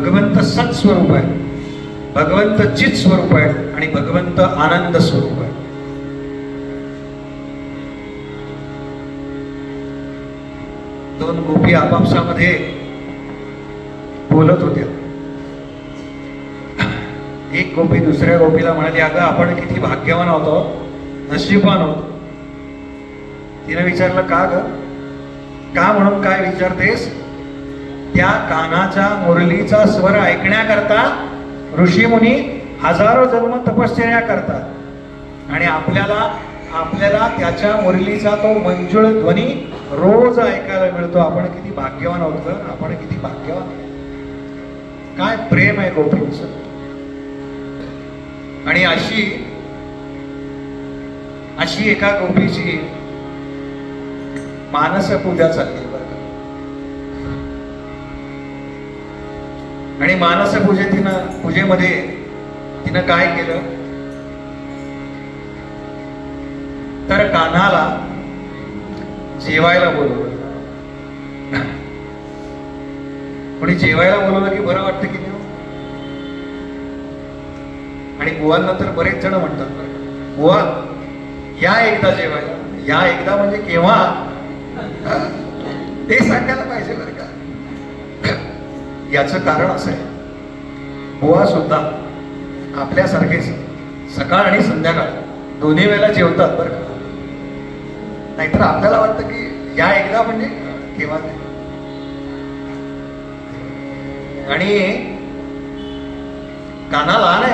भगवंत सत स्वरूप आहे. भगवंत चित स्वरूप आहे आणि भगवंत आनंद स्वरूप आहे. दोन गोपी आपापसामध्ये बोलत होत्या. एक गोपी दुसऱ्या गोपीला म्हणाली अगं आपण किती भाग्यवान होतो नशीबवान होतो. तिने विचारलं का ग? का म्हणून काय विचारतेस? त्या कानाच्या मुरलीचा स्वर ऐकण्याकरता ऋषीमुनी हजारो जन्म तपश्चर्या करतात. आणि आपल्याला आपल्याला त्याच्या मुरलीचा तो मंजुळ ध्वनी रोज ऐकायला मिळतो. आपण किती भाग्यवान आहोत आपण किती भाग्यवान काय प्रेम आहे गोपींच. आणि अशी अशी एका गोपीची मानस पूजा चालली. आणि मानस पूजे तिनं पूजेमध्ये तिनं काय केलं? तर कान्हाला जेवायला बोलवलं. कोणी जेवायला बोलवलं की बरं वाटतं की नाही हो? आणि बुवांना तर बरेच जण म्हणतात गोवा या एकदा जेवायला. या एकदा म्हणजे केव्हा? ते सांगायला पाहिजे बरं का. याचं कारण असं आहे बुवा सुद्धा आपल्यासारखेच सकाळ आणि संध्याकाळ दोन्ही वेळेला जेवतात बरं का नाहीतर आपल्याला वाटतं की या एकदा म्हणजे केव्हा ते. आणि काना लहान आहे